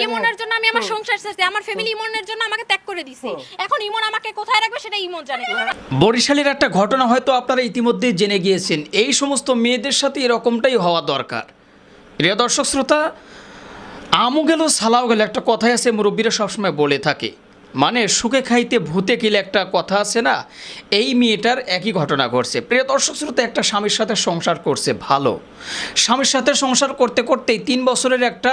ইমনের জন্য আমি আমার সংসার ছেড়েছি আমার ফ্যামিলি ইমনের জন্য আমাকে ত্যাগ করে দিছে। এখন ইমন আমাকে কোথায় রাখবে সেটা ইমন জানে। বরিশালের একটা ঘটনা হয়তো আপনারা ইতিমধ্যে জেনে গিয়েছেন। এই সমস্ত মেয়েদের সাথে এরকমটাই হওয়া দরকার। প্রিয় দর্শক শ্রোতা আমু গেল সালাও গেল একটা কথাই আছে মুরব্বীরা সবসময় বলে থাকে। মানে সুখে খাইতে ভূতে গেলে একটা কথা আছে না এই মেয়েটার একই ঘটনা ঘটছে। প্রিয় দর্শক শ্রোতা একটা স্বামীর সাথে সংসার করছে ভালো। স্বামীর সাথে সংসার করতে করতেই তিন বছরের একটা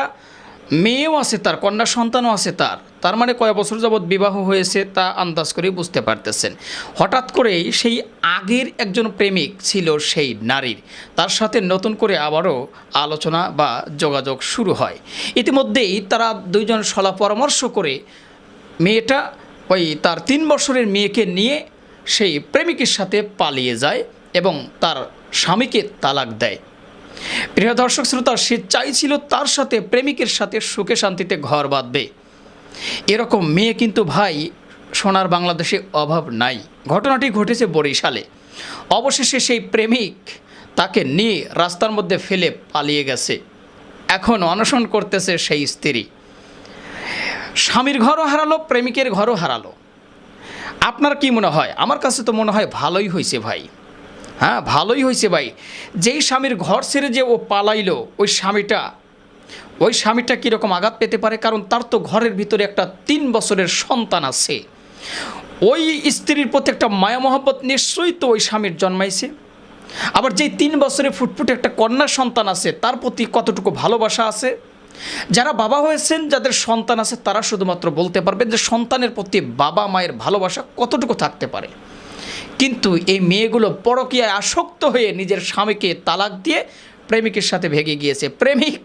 মেয়েও আছে তার, কন্যা সন্তানও আছে তার। তার মানে কয় বছর যাবৎ বিবাহ হয়েছে তা আন্দাজ করে বুঝতে পারতেছেন। হঠাৎ করেই সেই আগের একজন প্রেমিক ছিল সেই নারীর। তার সাথে নতুন করে আবারও আলোচনা বা যোগাযোগ শুরু হয়। ইতিমধ্যেই তারা দুইজন সলা পরামর্শ করে মেয়েটা ওই তার তিন বছরের মেয়েকে নিয়ে সেই প্রেমিকের সাথে পালিয়ে যায় এবং তার স্বামীকে তালাক দেয়। প্রিয় দর্শক শ্রোতা, সে চাইছিল তার সাথে, প্রেমিকের সাথে সুখে শান্তিতে ঘর বাঁধবে। এরকম মেয়ে কিন্তু ভাই, সোনার বাংলাদেশে অভাব নাই। ঘটনাটি ঘটেছে বরিশালে। অবশেষে সেই প্রেমিক তাকে নিয়ে রাস্তার মধ্যে ফেলে পালিয়ে গেছে। এখন অনশন করতেছে সেই স্ত্রী। স্বামীর ঘরও হারালো, প্রেমিকের ঘরও হারালো। আপনার কি মনে হয়? আমার কাছে তো মনে হয় ভালোই হয়েছে ভাই। হ্যাঁ ভালোই হয়েছে ভাই। যেই স্বামীর ঘর ছেড়ে যে ও পালাইলো, ওই স্বামীটা ওই স্বামীটা কীরকম আঘাত পেতে পারে? কারণ তার তো ঘরের ভিতরে একটা তিন বছরের সন্তান আছে। ওই স্ত্রীর প্রতি একটা মায়া মহব্বত নিশ্চয়ই তো ওই স্বামীর জন্মাইছে। আবার যেই তিন বছরে ফুটফুটে একটা কন্যা সন্তান আছে, তার প্রতি কতটুকু ভালোবাসা আছে? যারা বাবা হয়েছেন, যাদের সন্তান আছে, তারা শুধুমাত্র বলতে পারবেন যে সন্তানের প্রতি বাবা মায়ের ভালোবাসা কতটুকু থাকতে পারে। কিন্তু এই মেয়েগুলো পরকীয়ায় আসক্ত হয়ে নিজের স্বামীকে তালাক দিয়ে প্রেমিকের সাথে ভেগে গিয়েছে। প্রেমিক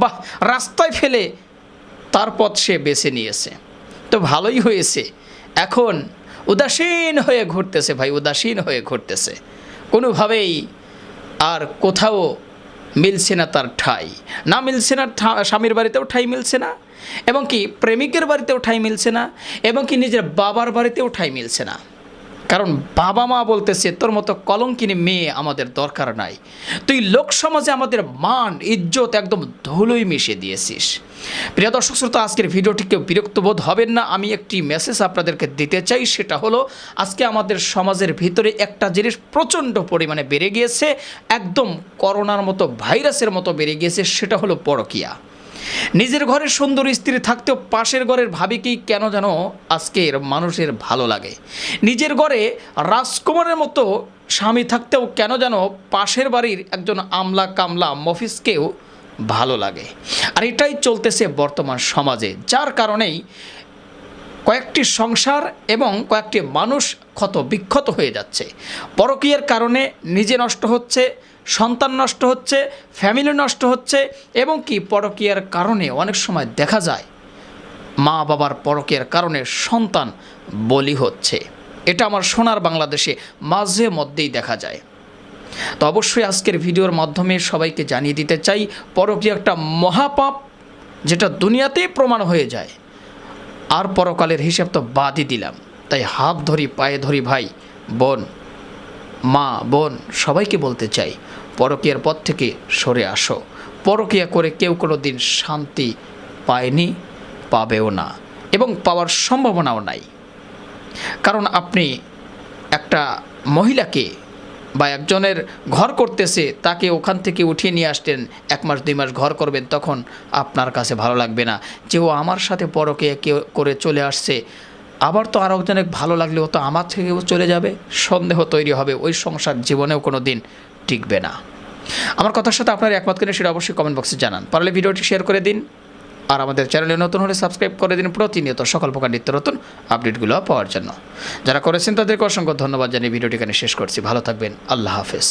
বা রাস্তায় ফেলে তার পথ সে বেছে নিয়েছে। তো ভালোই হয়েছে। এখন উদাসীন হয়ে ঘুরতেছে ভাই, উদাসীন হয়ে ঘুরতেছে। কোনোভাবেই আর কোথাও মিলছে না তার ঠাই। না মিলছে না স্বামীর বাড়িতেও ঠাই মিলছে না এবং কি প্রেমিকের বাড়িতেও ঠাই মিলছে না এবং কি নিজের বাবার বাড়িতেও ঠাই মিলছে না। কারণ বাবা মা বলতেছে, তোর মতো কলঙ্কিনী মেয়ে আমাদের দরকার নাই। তুই লোক সমাজে আমাদের মান, ইজ্জত একদম ধুলোই মিশে দিয়েছিস। প্রিয় দর্শক শ্রোতা, আজকের ভিডিওটি কেউ বিরক্ত বোধ হবেন না। আমি একটি মেসেজ আপনাদেরকে দিতে চাই, সেটা হলো, আজকে আমাদের সমাজের ভিতরে একটা জিনিস প্রচণ্ড পরিমাণে বেড়ে গিয়েছে, একদম করোনার মতো ভাইরাসের মতো বেড়ে গিয়েছে, সেটা হলো পরকিয়া। নিজের ঘরের সুন্দর স্ত্রী থাকতেও পাশের ঘরের ভাবিকেই কেন যেন আজকের মানুষের ভালো লাগে? নিজের ঘরে রাজকুমারের মতো স্বামী থাকতেও কেন যেন পাশের বাড়ির একজন আমলা কামলা মফিসকেও ভালো লাগে? আর এটাই চলতেছে বর্তমান সমাজে, যার কারণেই কয়েকটি সংসার এবং কয়েকটি মানুষ ক্ষত বিক্ষত হয়ে যাচ্ছে। পরকীয়ার কারণে নিজে নষ্ট হচ্ছে সন্তান নষ্ট হচ্ছে ফ্যামিলি নষ্ট হচ্ছে এবং কি পরকীয়ার কারণে অনেক সময় দেখা যায়, মা বাবার পরকীয়ার কারণে সন্তান বলি হচ্ছে। এটা আমার সোনার বাংলাদেশে মাঝে মধ্যেই দেখা যায়। তো অবশ্যই আজকের ভিডিওর মাধ্যমে সবাইকে জানিয়ে দিতে চাই, পরকীয়া একটা মহাপাপ যেটা দুনিয়াতেই প্রমাণ হয়ে যায়। আর পরকালের হিসাব তো বাদই দিলাম। তাই হাত ধরি, পায়ে ধরি ভাই, বোন মা, বোন, সবাইকে বলতে চাই, পরকীয়ার পথ থেকে সরে আসো। পরকীয়া করে কেউ কোনো দিন শান্তি পায়নি, পাবেও না এবং পাওয়ার সম্ভাবনাও নাই। কারণ আপনি একটা মহিলাকে বা একজনের ঘর করতেছে, তাকে ওখান থেকে উঠিয়ে নিয়ে আসতেন, এক মাস, দুই মাস ঘর করবেন, তখন আপনার কাছে ভালো লাগবে না। যে ও আমার সাথে পরকে করে চলে আসছে আবার তো আর একজনের ভালো লাগলে ও তো আমার থেকেও চলে যাবে, সন্দেহ তৈরি হবে, ওই সংসার জীবনেও কোনো দিন টিকবে না। আমার কথার সাথে আপনার একমত কিনা সেটা অবশ্যই কমেন্ট বক্সে জানান। পারলে ভিডিওটি শেয়ার করে দিন, আর আমাদের চ্যানেলে নতুন হলে সাবস্ক্রাইব করে দিন প্রতিনিয়ত সকল প্রকার নিত্য নতুন আপডেটগুলো পাওয়ার জন্য। যারা করেছেন তাদেরকে অসংখ্য ধন্যবাদ জানিয়ে ভিডিওটি এখানে শেষ করছি। ভালো থাকবেন, আল্লাহ হাফেজ।